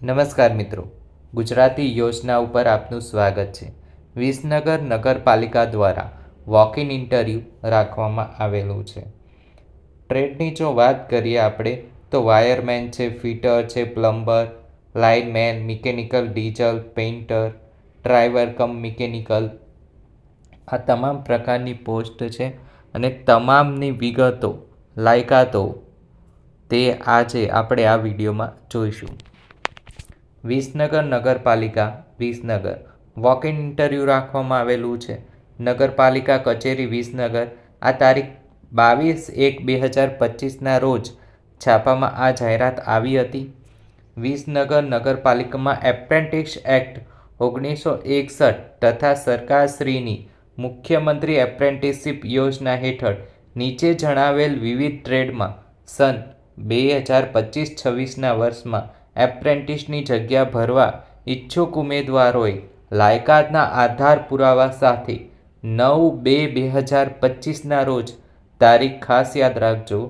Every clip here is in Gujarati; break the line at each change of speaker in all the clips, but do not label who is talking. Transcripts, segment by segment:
નમસ્કાર મિત્રો. ગુજરાતી યોજના ઉપર આપનું સ્વાગત છે. વિસનગર નગરપાલિકા દ્વારા વોક ઇન ઇન્ટરવ્યૂ રાખવામાં આવેલું છે. ટ્રેડની જો વાત કરીએ આપણે, તો વાયરમેન છે ફિટર છે plumber lineman mechanical diesel painter driver cum mechanical આ તમામ પ્રકારની પોસ્ટ છે અને તમામની વિગતો, લાયકાતો તે આજે આપણે આ વિડીયોમાં જોઈશું. વિસનગર નગરપાલિકા, વિસનગર. વોક ઇન ઇન્ટરવ્યૂ રાખવામાં આવેલું છે. નગરપાલિકા કચેરી, વિસનગર. આ તારીખ બાવીસ એક બે હજાર પચીસના રોજ છાપામાં આ જાહેરાત આવી હતી. વિસનગર નગરપાલિકામાં એપ્રેન્ટિસ એક્ટ ઓગણીસો એકસઠ તથા સરકારશ્રીની મુખ્યમંત્રી એપ્રેન્ટિસશીપ યોજના હેઠળ નીચે જણાવેલ વિવિધ ટ્રેડમાં સન બે હજાર પચીસ છવ્વીસના વર્ષમાં એપ્રેન્ટિસની જગ્યા ભરવા ઈચ્છુક ઉમેદવારોએ લાયકાતના આધાર પુરાવા સાથે નવ બે બે હજાર પચીસના રોજ તારીખ ખાસ યાદ રાખજો.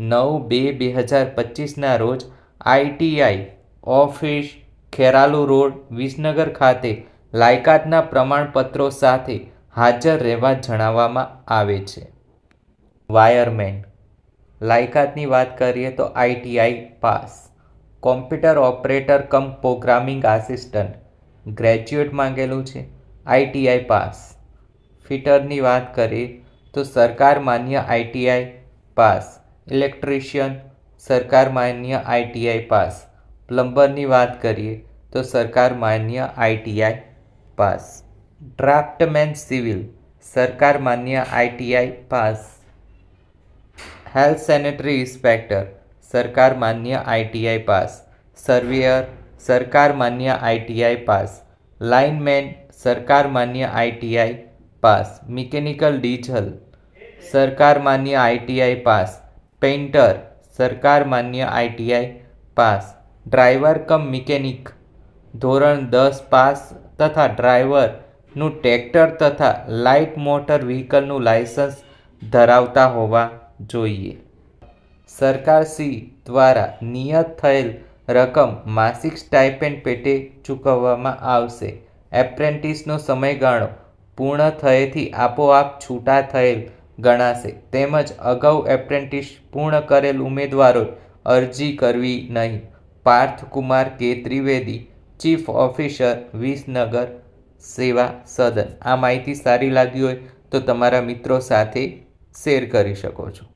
નવ બે બે હજાર પચીસના રોજ ITI office Kheralu road, Visnagar ખાતે લાયકાતના પ્રમાણપત્રો સાથે હાજર રહેવા જણાવવામાં આવે છે. વાયરમેન, લાયકાતની વાત કરીએ તો ITI pass. Computer operator cum programming assistant. Graduate માંગેલું છે. ITI pass. ફિટરની વાત કરીએ તો સરકાર માન્ય આઈટીઆઈ પાસ. ઇલેક્ટ્રિશિયન સરકાર માન્ય આઈટીઆઈ પાસ. પ્લમ્બરની વાત કરીએ તો સરકાર માન્ય આઈટીઆઈ પાસ. Draftsman civil. સરકાર માન્ય ITI pass. Health sanitary inspector. સરકાર માન્ય આઈટીઆઈ પાસ. સર્વેયર, સરકાર માન્ય આઈટીઆઈ પાસ. લાઇનમેન, સરકાર માન્ય આઈટીઆઈ પાસ. મિકેનિકલ ડીઝલ, સરકાર માન્ય આઈટીઆઈ પાસ. પેઇન્ટર, સરકાર માન્ય ITI pass. Driver cum mechanic, ધોરણ દસ પાસ તથા ડ્રાઈવરનું ટ્રેક્ટર તથા લાઇટ મોટર વ્હીકલનું લાયસન્સ ધરાવતા હોવા જોઈએ. સરકારશ્રી દ્વારા નિયત થયેલ રકમ માસિક સ્ટાઇપેન્ડ પેટે ચૂકવવામાં આવશે. એપ્રેન્ટિસનો સમયગાળો પૂર્ણ થયેથી આપોઆપ છૂટા થયેલ ગણાશે. તેમજ અગાઉ એપ્રેન્ટિસ પૂર્ણ કરેલ ઉમેદવારોએ અરજી કરવી નહીં. પાર્થકુમાર કે ત્રિવેદી ચીફ ઓફિસર, વિસનગર સેવા સદન. આ માહિતી સારી લાગી હોય તો તમારા મિત્રો સાથે શેર કરી શકો છો.